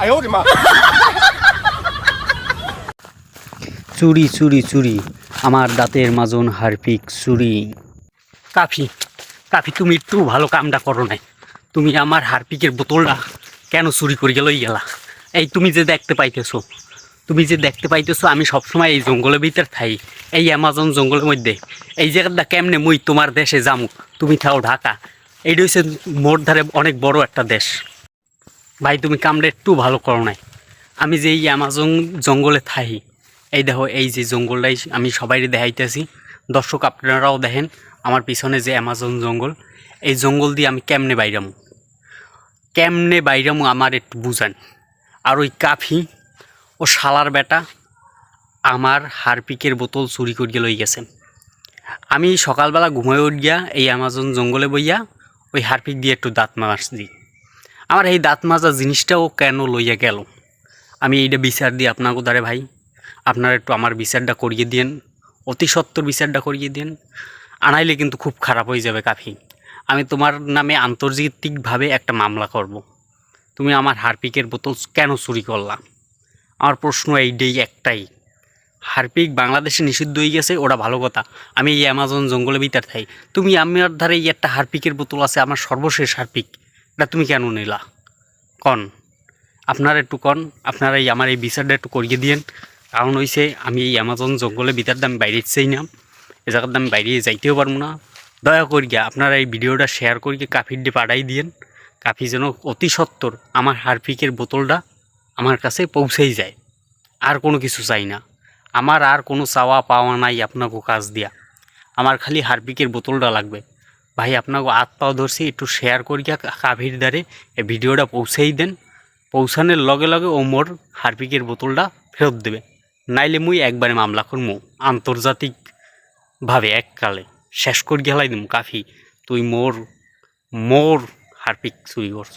哎呦我的妈！ চুরি চুরি চুরি আমার দাঁতের মাজন হারপিক চুরি কাফি কাফি তুমি একটু ভালো কামটা করো নাই তুমি আমার হারপিকের বোতলটা কেন চুরি করে গেলই গেলা এই তুমি যে দেখতে পাইতেছো তুমি যে দেখতে পাইতেছো আমি সবসময় এই জঙ্গলের ভিতর থাই এই অ্যামাজন জঙ্গলের মধ্যে এই জায়গাটা কেমনে মুই তোমার দেশে যামু তুমি থাও ঢাকা এইটা হচ্ছে মোর ধারে অনেক বড় একটা দেশ ভাই, তুমি কামটা একটু ভালো করো নাই। আমি যে এই আমাজন জঙ্গলে থাই এই দেখো, এই যে জঙ্গলটাই আমি সবাই দেখাইতেছি। দর্শক, আপনারাও দেখেন আমার পিছনে যে অ্যামাজন জঙ্গল, এই জঙ্গল দিয়ে আমি কেমনে বাইরামু? কেমনে বাইরামু আমার একটু বুঝান। আর ওই কাফি, ও শালার বেটা আমার হারপিকের বোতল চুরি করিয়ে লই গেছে। আমি সকালবেলা ঘুমায় উঠ গিয়া এই অ্যামাজন জঙ্গলে বইয়া ওই হারপিক দিয়ে একটু দাঁত মাজছি আমার এই দাঁত মাজা জিনিসটাও কেন লইয়া গেল? আমি এইটা বিচার দিই আপনাকে দ্বারে ভাই। আপনারা একটু আমার বিচারটা করিয়ে দিন অতি সত্তর বিচারটা করিয়ে দিন আনাইলে কিন্তু খুব খারাপ হয়ে যাবে কাফি। আমি তোমার নামে আন্তর্জাতিকভাবে একটা মামলা করব। তুমি আমার হারপিকের বোতল কেন চুরি করলা? আমার প্রশ্ন এইটাই একটাই। হারপিক বাংলাদেশে নিষিদ্ধ হয়ে গেছে, ওটা ভালো কথা। আমি এই অ্যামাজন জঙ্গলে ভিতর থাই তুমি আমার ধারে এই একটা হারপিকের বোতল আছে, আমার সর্বশেষ হারপিক। এটা তুমি কেন নিলা? কন, আপনারা একটু কন, আপনারা এই আমার এই বিচারটা একটু করিয়ে দিয়েন। কারণ হইছে, আমি এই অ্যামাজন জঙ্গলে ভিতর দাম বাইরে চাই না। এ জায়গার দাম বাইরে যাইতেও পারব না। দয়া করিয়া আপনারা এই ভিডিওটা শেয়ার করিয়ে কাফির দিয়ে পাঠাই দিয়েন। কাফি যেন অতি সত্তর আমার হারপিকের বোতলটা আমার কাছে পৌঁছেই যায়। আর কোনো কিছু চাই না। আমার আর কোনো চাওয়া পাওয়া নাই আপনাকে কাজ দিয়া। আমার খালি হারপিকের বোতলটা লাগবে। ভাই, আপনাকে হাত পাও ধরছি, একটু শেয়ার করিয়া কাভির দ্বারে। এই ভিডিওটা পৌঁছেই দেন। পৌঁছানোর লগে লগে ও মোর হারপিকের বোতলটা ফেরত দেবে। নাইলে মুই একবারে মামলা করমু। আন্তর্জাতিকভাবে এককালে। শেষ করি গেলাই দিম। কাফি তুই মোর মোর হারপিক চুরি করছ।